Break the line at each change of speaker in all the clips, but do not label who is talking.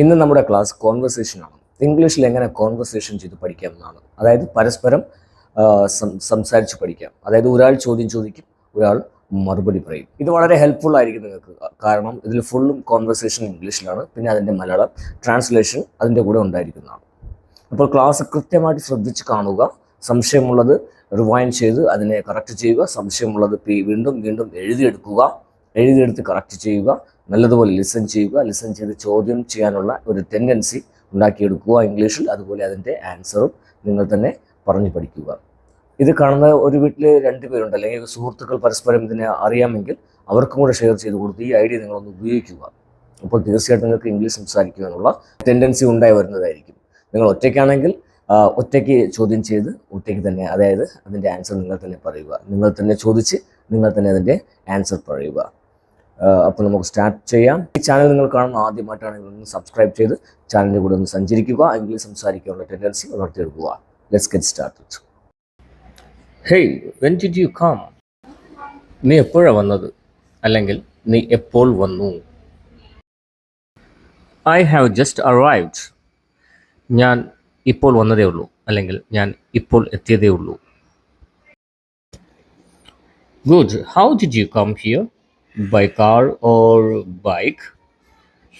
ഇന്ന് നമ്മുടെ class conversation ആണ്. ഇംഗ്ലീഷിൽ എങ്ങനെ കോൺവെർസേഷൻ ചെയ്ത് പഠിക്കാം എന്നാണ്. അതായത് പരസ്പരം സംസാരിച്ച് പഠിക്കാം. അതായത് ഒരാൾ ചോദ്യം ചോദിക്കും ഒരാൾ മറുപടി പറയും. ഇത് വളരെ ഹെൽപ്ഫുൾ ആയിരിക്കും നിങ്ങൾക്ക്. കാരണം ഇതിൽ ഫുള്ളും കോൺവെർസേഷൻ ഇംഗ്ലീഷിലാണ് പിന്നെ അതിന്റെ മലയാളം ട്രാൻസ്ലേഷൻ അതിന്റെ കൂടെ ഉണ്ടായിരിക്കുന്നതാണ്. അപ്പോൾ ക്ലാസ് കൃത്യമായിട്ട് ശ്രദ്ധിച്ച് കാണുക. സംശയമുള്ളത് റിവൈൻഡ് ചെയ്ത് അതിനെ കറക്റ്റ് ചെയ്യുക. സംശയമുള്ളത് വീണ്ടും വീണ്ടും എഴുതിയെടുക്കുക. എഴുതിയെടുത്ത് കറക്റ്റ് ചെയ്യുക നല്ലതുപോലെ ലിസൺ ചെയ്യുക ലിസൺ ചെയ്ത് ചോദ്യം ചെയ്യാനുള്ള ഒരു ടെൻഡൻസി ഉണ്ടാക്കിയെടുക്കുക ഇംഗ്ലീഷിൽ. അതുപോലെ അതിന്റെ ആൻസറും നിങ്ങൾ തന്നെ പറഞ്ഞു പഠിക്കുക. ഇത് കാണുന്ന ഒരു വീട്ടിൽ രണ്ട് പേരുണ്ട്. അല്ലെങ്കിൽ സുഹൃത്തുക്കൾ പരസ്പരം ഇതിനെ അറിയാമെങ്കിൽ അവർക്കും കൂടെ ഷെയർ ചെയ്ത് കൊടുത്ത് ഈ ഐഡിയ നിങ്ങളൊന്ന് ഉപയോഗിക്കുക. അപ്പോൾ തീർച്ചയായിട്ടും നിങ്ങൾക്ക് ഇംഗ്ലീഷ് സംസാരിക്കുവാനുള്ള ടെൻഡൻസി ഉണ്ടായി വരുന്നതായിരിക്കും. നിങ്ങൾ ഒറ്റയ്ക്കാണെങ്കിൽ ഒറ്റയ്ക്ക് ചോദ്യം ചെയ്ത് ഒറ്റയ്ക്ക് തന്നെ അതായത് അതിന്റെ ആൻസർ നിങ്ങൾ തന്നെ പറയുക. നിങ്ങൾ തന്നെ ചോദിച്ച് നിങ്ങൾ തന്നെ അതിന്റെ ആൻസർ പറയുക. അപ്പോൾ നമുക്ക് സ്റ്റാർട്ട് ചെയ്യാം. ഈ ചാനൽ നിങ്ങൾ കാണുന്ന ആദ്യമായിട്ടാണെങ്കിൽ ഒന്ന് സബ്സ്ക്രൈബ് ചെയ്ത് ചാനലിന്റെ കൂടെ ഒന്ന് സഞ്ചരിക്കുക. ഇംഗ്ലീഷ് സംസാരിക്കാനുള്ള tendency വളർത്തിയെടുക്കുക. Let's get start hey when did you come നീ എപ്പോഴാണ് വന്നത്? അല്ലെങ്കിൽ നീ എപ്പോൾ വന്നു? ഐ ഹാവ് ജസ്റ്റ് അറൈവ്ഡ് ഞാൻ ഇപ്പോൾ വന്നതേ ഉള്ളൂ. അല്ലെങ്കിൽ ഞാൻ ഇപ്പോൾ എത്തിയതേ ഉള്ളൂ. Good how did you come here by car or bike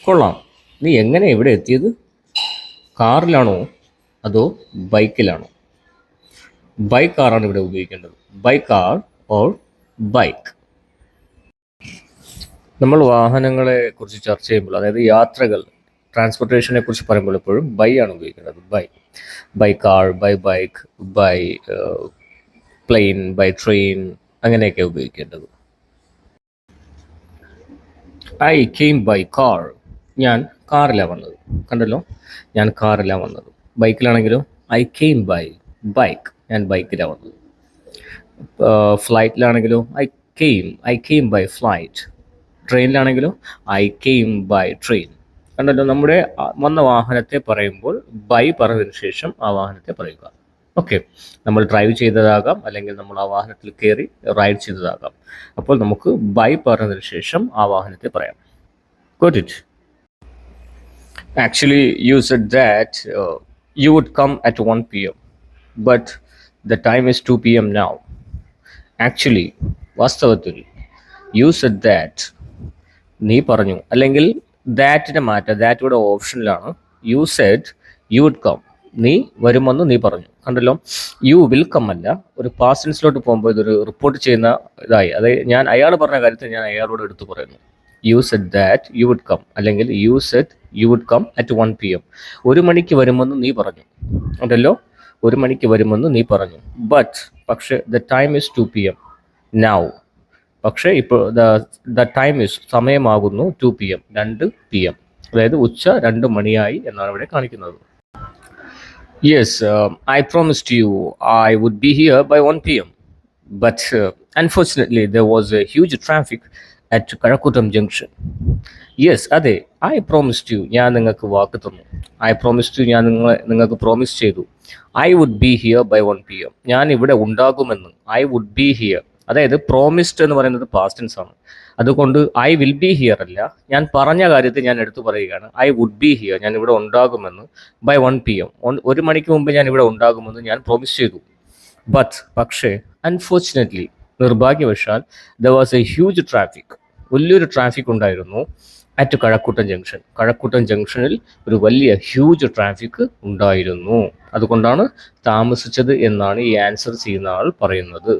കൊള്ളാം. നീ എങ്ങനെ ഇവിടെ എത്തിയത്? കാറിലാണോ അതോ ബൈക്കിലാണോ? ബൈ കാറാണ് ഇവിടെ ഉപയോഗിക്കേണ്ടത്. ബൈ കാർ ഓർ ബൈക്ക് നമ്മൾ വാഹനങ്ങളെ കുറിച്ച് ചർച്ച ചെയ്യുമ്പോൾ അതായത് യാത്രകൾ ട്രാൻസ്പോർട്ടേഷനെ കുറിച്ച് പറയുമ്പോൾ എപ്പോഴും ബൈ ആണ് ഉപയോഗിക്കേണ്ടത്. By by car by bike by plane by train അങ്ങനെയൊക്കെ ഉപയോഗിക്കേണ്ടത്. ഐ കെയിം ബൈ കാർ ഞാൻ കാറിലാണ് വന്നത്. കണ്ടല്ലോ? ഞാൻ കാറിലാണ് വന്നത്. ബൈക്കിലാണെങ്കിലും? ഐ കെയിം ബൈ ബൈക്ക് ഞാൻ ബൈക്കിലാണ് വന്നത്. ഫ്ലൈറ്റിലാണെങ്കിലും I came I came by flight ട്രെയിനിലാണെങ്കിലും? I came by train കണ്ടല്ലോ? നമ്മുടെ വന്ന വാഹനത്തെ പറയുമ്പോൾ ബൈ പറഞ്ഞതിന് ശേഷം ആ വാഹനത്തെ പറയുക. ഓക്കെ. നമ്മൾ ഡ്രൈവ് ചെയ്തതാകാം. അല്ലെങ്കിൽ നമ്മൾ ആ വാഹനത്തിൽ കയറി റൈഡ് ചെയ്തതാകാം. അപ്പോൾ നമുക്ക് ബൈ പറഞ്ഞതിന് ശേഷം ആ വാഹനത്തെ പറയാം. Got it actually you said that you would come at one P M but the time is two P M now actually വാസ്തവത്തിൽ യു സെഡ് ദാറ്റ് നീ പറഞ്ഞു. അല്ലെങ്കിൽ ദാറ്റിനെ മാറ്റം ദാറ്റ് ഓപ്ഷനിലാണ് you said you would come നീ വരുമെന്ന് നീ പറഞ്ഞു. കണ്ടല്ലോ യു വിൽ കം അല്ല ഒരു പാസ്റ്റൻസിലോട്ട് പോകുമ്പോൾ ഇതൊരു റിപ്പോർട്ട് ചെയ്യുന്ന ഇതായി. അതായത് ഞാൻ അയാൾ പറഞ്ഞ കാര്യത്തിൽ ഞാൻ അയാളോട് എടുത്തു പറയുന്നു. You said that you would come അല്ലെങ്കിൽ you said you would come at one P M ഒരു മണിക്ക് വരുമെന്ന് നീ പറഞ്ഞു. ഉണ്ടല്ലോ ഒരു മണിക്ക് വരുമെന്ന് നീ പറഞ്ഞു. ബട്ട് പക്ഷേ the time is two P M now പക്ഷേ ഇപ്പോൾ ദ ടൈം ഇസ് സമയമാകുന്നു ടു പി എം രണ്ട് പി എം അതായത് ഉച്ച രണ്ട് മണിയായി എന്നാണ് ഇവിടെ കാണിക്കുന്നത്. Yes I promised you I would be here by one P M but unfortunately there was a huge traffic at Kazhakkoottam junction yes അതെ ഐ പ്രോമിസ്ഡ് യു ഞാൻ നിങ്ങൾക്ക് വാക്ക് തന്നു ഐ പ്രോമിസ്ഡ് യു ഞാൻ നിങ്ങളെ നിങ്ങൾക്ക് പ്രോമിസ് ചെയ്തു I would be here by one P M ഞാൻ ഇവിടെ ഉണ്ടാകുമെന്ന് ഐ വുഡ് ബി ഹിയർ അതായത് പ്രോമിസ്ഡ് എന്ന് പറയുന്നത് പാസ്റ്റൻസ് ആണ് അതുകൊണ്ട് ഐ വിൽ ബി ഹിയർ അല്ല. ഞാൻ പറഞ്ഞ കാര്യത്തിൽ ഞാൻ എടുത്തു പറയുകയാണ്. ഐ വുഡ് ബി ഹിയർ ഞാൻ ഇവിടെ ഉണ്ടാകുമെന്ന് ബൈ വൺ പി എം ഒരു മണിക്ക് മുമ്പ് ഞാൻ ഇവിടെ ഉണ്ടാകുമെന്ന് ഞാൻ പ്രോമിസ് ചെയ്തു. ബട്ട് പക്ഷേ അൺഫോർച്ചുനേറ്റ്ലി നിർഭാഗ്യവശാൽ there was a huge traffic വലിയൊരു ട്രാഫിക് ഉണ്ടായിരുന്നു അറ്റ് കഴക്കൂട്ടം ജംഗ്ഷൻ കഴക്കൂട്ടം ജംഗ്ഷനിൽ ഒരു വലിയ ഹ്യൂജ് ട്രാഫിക് ഉണ്ടായിരുന്നു. അതുകൊണ്ടാണ് താമസിച്ചത് എന്നാണ് ഈ ആൻസർ ചെയ്യുന്ന ആൾ പറയുന്നത്.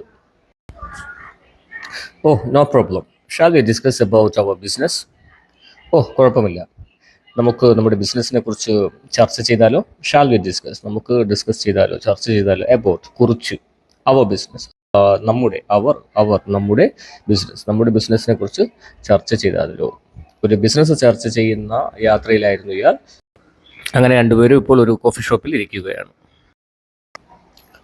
ഓ no problem shall we discuss about our business oh കുഴപ്പമില്ല. നമുക്ക് നമ്മുടെ ബിസിനസ്സിനെ കുറിച്ച് ചർച്ച ചെയ്താലോ? ഷാൽ വി ഡിസ്കസ് നമുക്ക് ഡിസ്കസ് ചെയ്താലോ? ചർച്ച ചെയ്താലോ? അബൌട്ട് കുറിച്ച്. അവർ ബിസിനസ് നമ്മുടെ അവർ അവർ നമ്മുടെ ബിസിനസ് നമ്മുടെ ബിസിനസ്സിനെ കുറിച്ച് ചർച്ച ചെയ്താലോ? ഒരു ബിസിനസ് ചർച്ച ചെയ്യുന്ന യാത്രയിലായിരുന്നു ഇയാൾ. അങ്ങനെ രണ്ടുപേരും ഇപ്പോൾ ഒരു കോഫി ഷോപ്പിൽ ഇരിക്കുകയാണ്.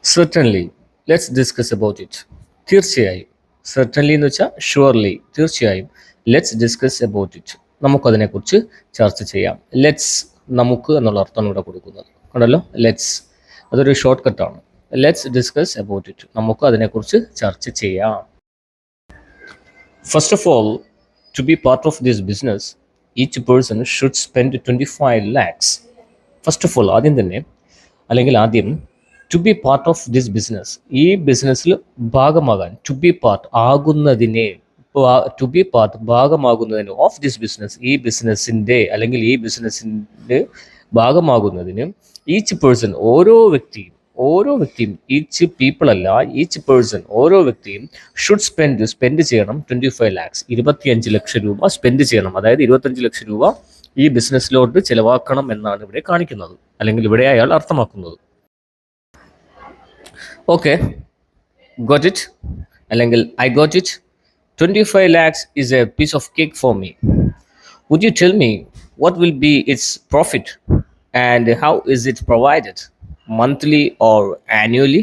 Certainly let's discuss about it തീർച്ചയായും സെർട്ടൻലി എന്ന് വെച്ചാൽ ഷുവർലി തീർച്ചയായും. ലെറ്റ്സ് ഡിസ്കസ് അബൌട്ട് ഇറ്റ് നമുക്കതിനെക്കുറിച്ച് ചർച്ച ചെയ്യാം. ലെറ്റ്സ് നമുക്ക് എന്നുള്ള അർത്ഥമാണ് ഇവിടെ കൊടുക്കുന്നത്. കണ്ടല്ലോ? ലെറ്റ്സ് അതൊരു ഷോർട്ട് കട്ടാണ് ലെറ്റ്സ് ഡിസ്കസ് അബൌട്ട് ഇറ്റ് നമുക്ക് അതിനെക്കുറിച്ച് ചർച്ച ചെയ്യാം. First of all to be part of this business each person should spend twenty five lakhs first of all ആദ്യം തന്നെ അല്ലെങ്കിൽ ആദ്യം to be part of this business ഈ ബിസിനസ്സിൽ ഭാഗമാകാൻ ടു ബി പാർട്ട് ആകുന്നതിനെ ടു ബി പാർട്ട് ഭാഗമാകുന്നതിന് of this business ഈ ബിസിനസ്സിന്റെ അല്ലെങ്കിൽ ഈ ബിസിനസ്സിന്റെ ഭാഗമാകുന്നതിന് ഈച്ച് പേഴ്സൺ ഓരോ വ്യക്തിയും ഓരോ വ്യക്തിയും ഈച്ച് പീപ്പിൾ അല്ല ഈച്ച് പേഴ്സൺ ഓരോ വ്യക്തിയും ഷുഡ് സ്പെൻഡ് സ്പെൻഡ് ചെയ്യണം ട്വന്റി ഫൈവ് ലാക്സ് ഇരുപത്തിയഞ്ച് ലക്ഷം രൂപ സ്പെൻഡ് ചെയ്യണം. അതായത് ഇരുപത്തഞ്ച് ലക്ഷം രൂപ ഈ ബിസിനസ്സിലോട്ട് ചിലവാക്കണം എന്നാണ് ഇവിടെ കാണിക്കുന്നത്. അല്ലെങ്കിൽ ഇവിടെ അയാൾ അർത്ഥമാക്കുന്നത്. ഓക്കെ ഗോട്ട് ഇറ്റ് അല്ലെങ്കിൽ I got it twenty five lakhs is a piece of cake for me would you tell me what will be its profit and how is it provided? Monthly or annually?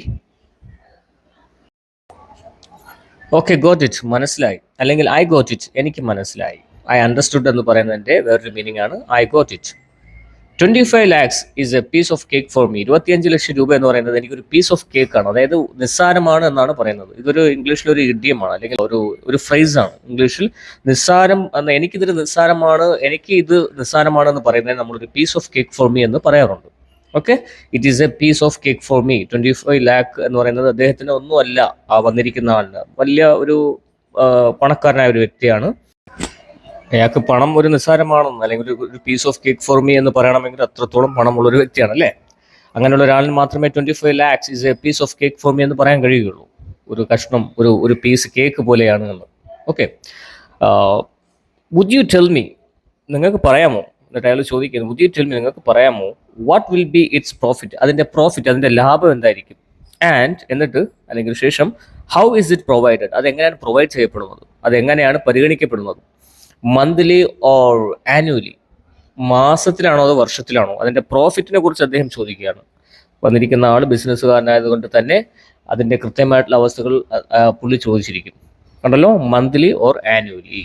Okay got it മനസ്സിലായി. അല്ലെങ്കിൽ I got it എനിക്ക് മനസ്സിലായി. I understood എന്ന് പറയുന്നതിന്റെ വേറൊരു meaning ആണ് I got it twenty five lakhs is a piece of cake for me ഇരുപത്തിയഞ്ച് ലക്ഷം രൂപ എന്ന് പറയുന്നത് എനിക്കൊരു പീസ് ഓഫ് കേക്ക് ആണ്. അതായത് നിസ്സാരമാണ് എന്നാണ് പറയുന്നത്. ഇതൊരു ഇംഗ്ലീഷിൽ ഒരു ഇഡിയമാണ് അല്ലെങ്കിൽ ഒരു ഒരു ഫ്രൈസ് ആണ്. ഇംഗ്ലീഷിൽ നിസ്സാരം എന്ന എനിക്കിതൊരു നിസ്സാരമാണ് എനിക്ക് ഇത് നിസ്സാരമാണെന്ന് പറയുന്നത് നമ്മളൊരു piece of cake for me എന്ന് പറയാറുണ്ട്. Okay it is a piece of cake for me twenty five lakh എന്ന് പറയുന്നത് അദ്ദേഹത്തിന് ഒന്നുമല്ല ആ വന്നിരിക്കുന്ന ആളിന്. വലിയ ഒരു പണക്കാരനായ ഒരു വ്യക്തിയാണ്. അയാൾക്ക് പണം ഒരു നിസ്സാരമാണെന്ന് അല്ലെങ്കിൽ ഒരു piece of cake for me എന്ന് പറയണമെങ്കിൽ അത്രത്തോളം പണമുള്ള ഒരു വ്യക്തിയാണ് അല്ലേ അങ്ങനെയുള്ള ഒരാളിന് മാത്രമേ twenty five lakhs is a piece of cake for me എന്ന് പറയാൻ കഴിയുകയുള്ളൂ. ഒരു കഷ്ണം ഒരു ഒരു പീസ് കേക്ക് പോലെയാണ് എന്ന്. Okay would you tell me നിങ്ങൾക്ക് പറയാമോ? എന്നിട്ട് അയാൾ ചോദിക്കുന്നത് വുഡ് യു ടെൽ മീ നിങ്ങൾക്ക് പറയാമോ? What will be its profit അതിന്റെ പ്രോഫിറ്റ് അതിന്റെ ലാഭം എന്തായിരിക്കും? ആൻഡ് എന്നിട്ട് അല്ലെങ്കിൽ ശേഷം ഹൗ ഇസ് ഇറ്റ് പ്രൊവൈഡഡ് അതെങ്ങനെയാണ് പ്രൊവൈഡ് ചെയ്യപ്പെടുന്നത്? അതെങ്ങനെയാണ് പരിഗണിക്കപ്പെടുന്നത്? മന്ത്ലി ഓർ ആനുവലി മാസത്തിലാണോ അതോ വർഷത്തിലാണോ അതിന്റെ പ്രോഫിറ്റിനെ കുറിച്ച് അദ്ദേഹം ചോദിക്കുകയാണ് വന്നിരിക്കുന്ന ആൾ ബിസിനസ്സുകാരനായതുകൊണ്ട് തന്നെ അതിന്റെ കൃത്യമായിട്ടുള്ള അവസ്ഥകൾ പുള്ളി ചോദിച്ചിരിക്കും കണ്ടല്ലോ monthly or annually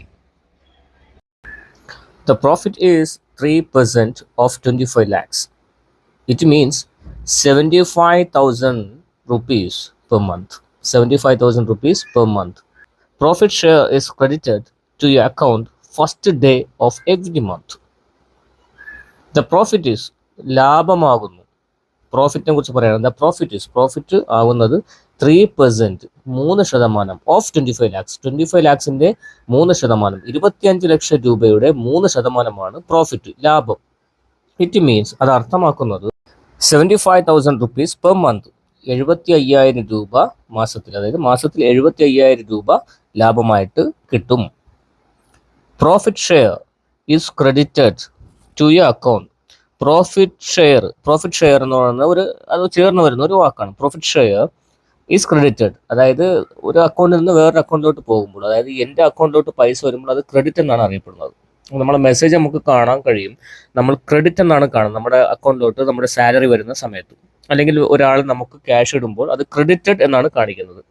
the profit is The profit is 3% of 25 lakhs. It means 75,000 rupees per month. 75,000 rupees per month. Profit share is credited to your account first day of every month the profit is ലാഭമാകുന്നു. പ്രോഫിറ്റിനെ കുറിച്ച് പറയുന്നത് the profit is profit ആകുന്നത് three percent മൂന്ന് ശതമാനം of twenty five lakhs twenty five ലാക്സിന്റെ മൂന്ന് ശതമാനം ഇരുപത്തിയഞ്ച് ലക്ഷം രൂപയുടെ മൂന്ന് ശതമാനമാണ് പ്രോഫിറ്റ് ലാഭം. ഇറ്റ് മീൻസ് അത് അർത്ഥമാക്കുന്നത് seventy five thousand rupees per month എഴുപത്തി അയ്യായിരം രൂപ മാസത്തിൽ. അതായത് മാസത്തിൽ എഴുപത്തി അയ്യായിരം രൂപ ലാഭമായിട്ട് കിട്ടും. Profit share is credited to your account profit share profit share എന്ന് പറയുന്ന ഒരു അത് ചേർന്ന് വരുന്ന ഒരു വാക്കാണ്. പ്രോഫിറ്റ് ഷെയർ ഈസ് ക്രെഡിറ്റഡ് അതായത് ഒരു അക്കൗണ്ടിൽ നിന്ന് വേറൊരു അക്കൗണ്ടിലോട്ട് പോകുമ്പോൾ അതായത് എന്റെ അക്കൗണ്ടിലോട്ട് പൈസ വരുമ്പോൾ അത് ക്രെഡിറ്റ് എന്നാണ് അറിയപ്പെടുന്നത്. നമ്മളെ മെസ്സേജ് നമുക്ക് കാണാൻ കഴിയും. നമ്മൾ ക്രെഡിറ്റ് എന്നാണ് കാണുന്നത്. നമ്മുടെ അക്കൗണ്ടിലോട്ട് നമ്മുടെ സാലറി വരുന്ന സമയത്ത്. അല്ലെങ്കിൽ ഒരാൾ നമുക്ക് ക്യാഷ് ഇടുമ്പോൾ അത് ക്രെഡിറ്റഡ് എന്നാണ് കാണിക്കുന്നത്.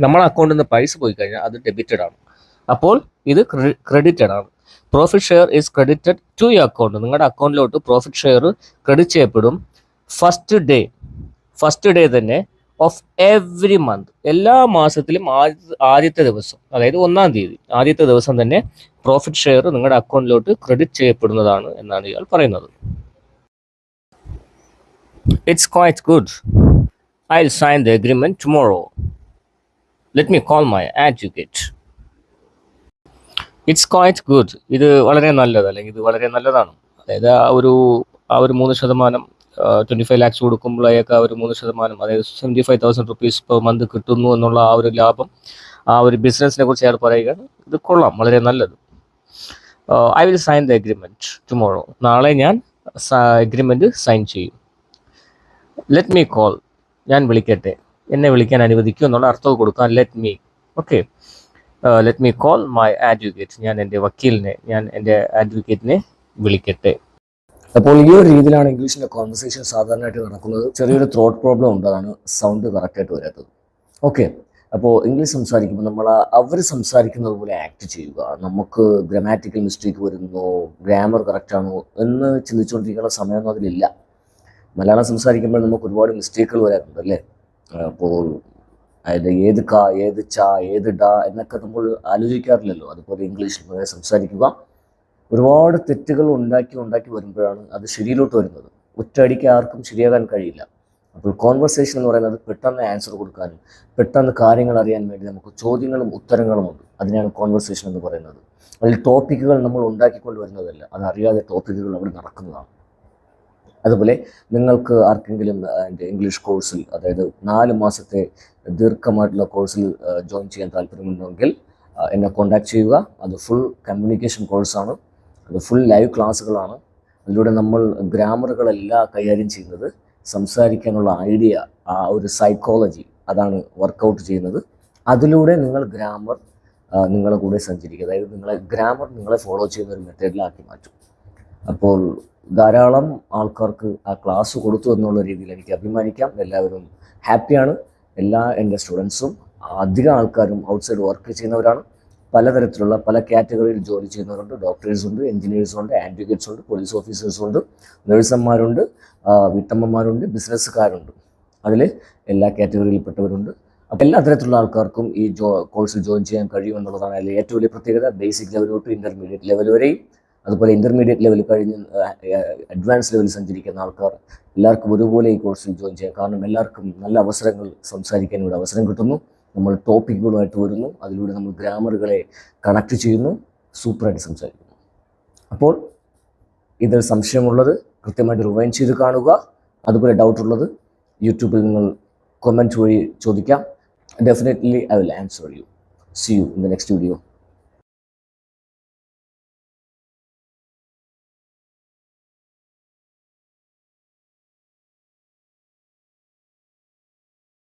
നമ്മുടെ അക്കൗണ്ടിൽ നിന്ന് പൈസ പോയി കഴിഞ്ഞാൽ അത് ഡെബിറ്റഡ് ആണ്. അപ്പോൾ ഇത് ക്രെഡിറ്റഡ് ആണ്. Profit share is credited to your account നിങ്ങളുടെ അക്കൗണ്ടിലോട്ട് പ്രോഫിറ്റ് ഷെയർ ക്രെഡിറ്റ് ചെയ്യപ്പെടും ഫസ്റ്റ് ഡേ ഫസ്റ്റ് ഡേ തന്നെ ഓഫ് എവറി മന്ത് എല്ലാ മാസത്തിലും ആദ്യ ആദ്യത്തെ ദിവസം അതായത് ഒന്നാം തീയതി ആദ്യത്തെ ദിവസം തന്നെ പ്രോഫിറ്റ് ഷെയർ നിങ്ങളുടെ അക്കൗണ്ടിലോട്ട് ക്രെഡിറ്റ് ചെയ്യപ്പെടുന്നതാണ് എന്നാണ് ഇയാൾ പറയുന്നത്. It's quite good I will sign the agreement tomorrow let me call my advocate it's quite good ഇത് വളരെ നല്ലത് അല്ലെങ്കിൽ ഇത് വളരെ നല്ലതാണ്. അതായത് ആ ഒരു ആ ഒരു മൂന്ന് ശതമാനം ട്വന്റി ഫൈവ് ലാക്സ് കൊടുക്കുമ്പോഴേക്ക് ആ ഒരു മൂന്ന് ശതമാനം അതായത് seventy five thousand rupees per month കിട്ടുന്നു എന്നുള്ള ആ ഒരു ലാഭം ആ ഒരു ബിസിനസ്സിനെ കുറിച്ച് അയാൾ പറയുകയാണ്. ഇത് കൊള്ളാം വളരെ നല്ലത്. I will sign the agreement tomorrow നാളെ ഞാൻ എഗ്രിമെന്റ് സൈൻ ചെയ്യും. ലെറ്റ് മീ കോൾ ഞാൻ വിളിക്കട്ടെ. എന്നെ വിളിക്കാൻ അനുവദിക്കൂ എന്നുള്ള അർത്ഥം കൊടുക്കാം let me okay let me call my advocate ഞാൻ എന്റെ വക്കീലിനെ ഞാൻ എന്റെ അഡ്വക്കേറ്റിനെ വിളിക്കട്ടെ. അപ്പോൾ ഈ ഒരു രീതിയിലാണ് ഇംഗ്ലീഷിന്റെ കോൺവെർസേഷൻ സാധാരണയായിട്ട് നടക്കുന്നത്. ചെറിയൊരു ത്രോട്ട് പ്രോബ്ലം ഉണ്ട് അതാണ് സൗണ്ട് കറക്റ്റായിട്ട് വരാത്തത്. ഓക്കെ അപ്പോൾ ഇംഗ്ലീഷ് സംസാരിക്കുമ്പോൾ നമ്മൾ അവർ സംസാരിക്കുന്നത് പോലെ ആക്ട് ചെയ്യുക. നമുക്ക് ഗ്രാമാറ്റിക്കൽ മിസ്റ്റേക്ക് വരുന്നോ ഗ്രാമർ കറക്റ്റാണോ എന്ന് ചിന്തിച്ചുകൊണ്ടിരിക്കുന്ന സമയമൊന്നും അതിലില്ല. മലയാളം സംസാരിക്കുമ്പോൾ നമുക്ക് ഒരുപാട് മിസ്റ്റേക്കുകൾ വരാറുണ്ട് അല്ലേ? അപ്പോൾ അതായത് ഏത് ക ഏത് ച ഏത് ഡ എന്നൊക്കെ നമ്മൾ ആലോചിക്കാറില്ലല്ലോ. അതുപോലെ ഇംഗ്ലീഷിൽ വളരെ സംസാരിക്കുക.
ഒരുപാട് തെറ്റുകൾ ഉണ്ടാക്കി ഉണ്ടാക്കി വരുമ്പോഴാണ് അത് ശരിയിലോട്ട് വരുന്നത്. ഒറ്റയടിക്ക് ആർക്കും ശരിയാകാൻ കഴിയില്ല. അപ്പോൾ കോൺവെർസേഷൻ എന്ന് പറയുന്നത് പെട്ടെന്ന് ആൻസർ കൊടുക്കാനും പെട്ടെന്ന് കാര്യങ്ങൾ അറിയാൻ വേണ്ടി നമുക്ക് ചോദ്യങ്ങളും ഉത്തരങ്ങളും ഉണ്ട്. അതിനാണ് കോൺവെർസേഷൻ എന്ന് പറയുന്നത്. അതിൽ ടോപ്പിക്കുകൾ നമ്മൾ ഉണ്ടാക്കിക്കൊണ്ട് വരുന്നതല്ല. അതറിയാതെ ടോപ്പിക്കുകൾ അവിടെ നടക്കുന്നതാണ്. അതുപോലെ നിങ്ങൾക്ക് ആർക്കെങ്കിലും ഇംഗ്ലീഷ് കോഴ്സിൽ അതായത് നാല് മാസത്തെ ദീർഘമായിട്ടുള്ള കോഴ്സിൽ ജോയിൻ ചെയ്യാൻ താല്പര്യമുണ്ടെങ്കിൽ എന്നെ കോൺടാക്ട് ചെയ്യുക. അത് ഫുൾ കമ്മ്യൂണിക്കേഷൻ കോഴ്സാണ് അത് ഫുൾ ലൈവ് ക്ലാസ്സുകളാണ് അതിലൂടെ നമ്മൾ ഗ്രാമറുകളെല്ലാം കൈകാര്യം ചെയ്യുന്നത് സംസാരിക്കാനുള്ള ഐഡിയ ആ ഒരു സൈക്കോളജി അതാണ് വർക്കൗട്ട് ചെയ്യുന്നത്. അതിലൂടെ നിങ്ങൾ ഗ്രാമർ നിങ്ങളെ കൂടെ സഞ്ചരിക്കുക. അതായത് നിങ്ങളെ ഗ്രാമർ നിങ്ങളെ ഫോളോ ചെയ്യുന്ന ഒരു മെത്തേഡിലാക്കി മാറ്റും. അപ്പോൾ ധാരാളം ആൾക്കാർക്ക് ആ ക്ലാസ് കൊടുത്തു എന്നുള്ള രീതിയിൽ എനിക്ക് അഭിമാനിക്കാം. എല്ലാവരും ഹാപ്പിയാണ്. എല്ലാ എന്റെ സ്റ്റുഡൻസും അധികം ആൾക്കാരും ഔട്ട്സൈഡ് വർക്ക് ചെയ്യുന്നവരാണ്. പലതരത്തിലുള്ള പല കാറ്റഗറിയിൽ ജോലി ചെയ്യുന്നവരുണ്ട്. ഡോക്ടേഴ്സ് ഉണ്ട് എഞ്ചിനീയേഴ്സ് ഉണ്ട് ആഡ്വക്കേറ്റ്സ് ഉണ്ട് പോലീസ് ഓഫീസേഴ്സ് ഉണ്ട് നഴ്സന്മാരുണ്ട് വീട്ടമ്മമാരുണ്ട് ബിസിനസ്സുകാരുണ്ട്. അതിൽ എല്ലാ കാറ്റഗറിയിൽപ്പെട്ടവരുണ്ട്. അപ്പോൾ എല്ലാ തരത്തിലുള്ള ആൾക്കാർക്കും ഈ ജോ കോഴ്സിൽ ജോയിൻ ചെയ്യാൻ കഴിയുമെന്നുള്ളതാണ് അതിൽ ഏറ്റവും വലിയ പ്രത്യേകത. ബേസിക് ലെവൽ തൊട്ട് ഇന്റർമീഡിയറ്റ് ലെവൽ വരെയും അതുപോലെ ഇന്റർമീഡിയറ്റ് ലെവൽ കഴിഞ്ഞ് അഡ്വാൻസ് ലെവൽ സഞ്ചരിക്കുന്ന ആൾക്കാർ എല്ലാവർക്കും ഒരുപോലെ ഈ കോഴ്സിൽ ജോയിൻ ചെയ്യാം കാരണം എല്ലാവർക്കും നല്ല അവസരങ്ങൾ സംസാരിക്കാൻ ഇവിടെ അവസരം കിട്ടുന്നു. നമ്മൾ ടോപ്പിക്കുകളുമായിട്ട് വരുന്നു. അതിലൂടെ നമ്മൾ ഗ്രാമറുകളെ കണക്ട് ചെയ്യുന്നു. സൂപ്പറായിട്ട് സംസാരിക്കുന്നു. അപ്പോൾ ഇതിൽ സംശയമുള്ളത് കൃത്യമായിട്ട് റിവൈൻ ചെയ്ത് കാണുക. അതുപോലെ ഡൗട്ട് ഉള്ളത് യൂട്യൂബിൽ നിങ്ങൾ കൊമന്റ് വഴി ചോദിക്കാം. Definitely I will answer you see you in the next video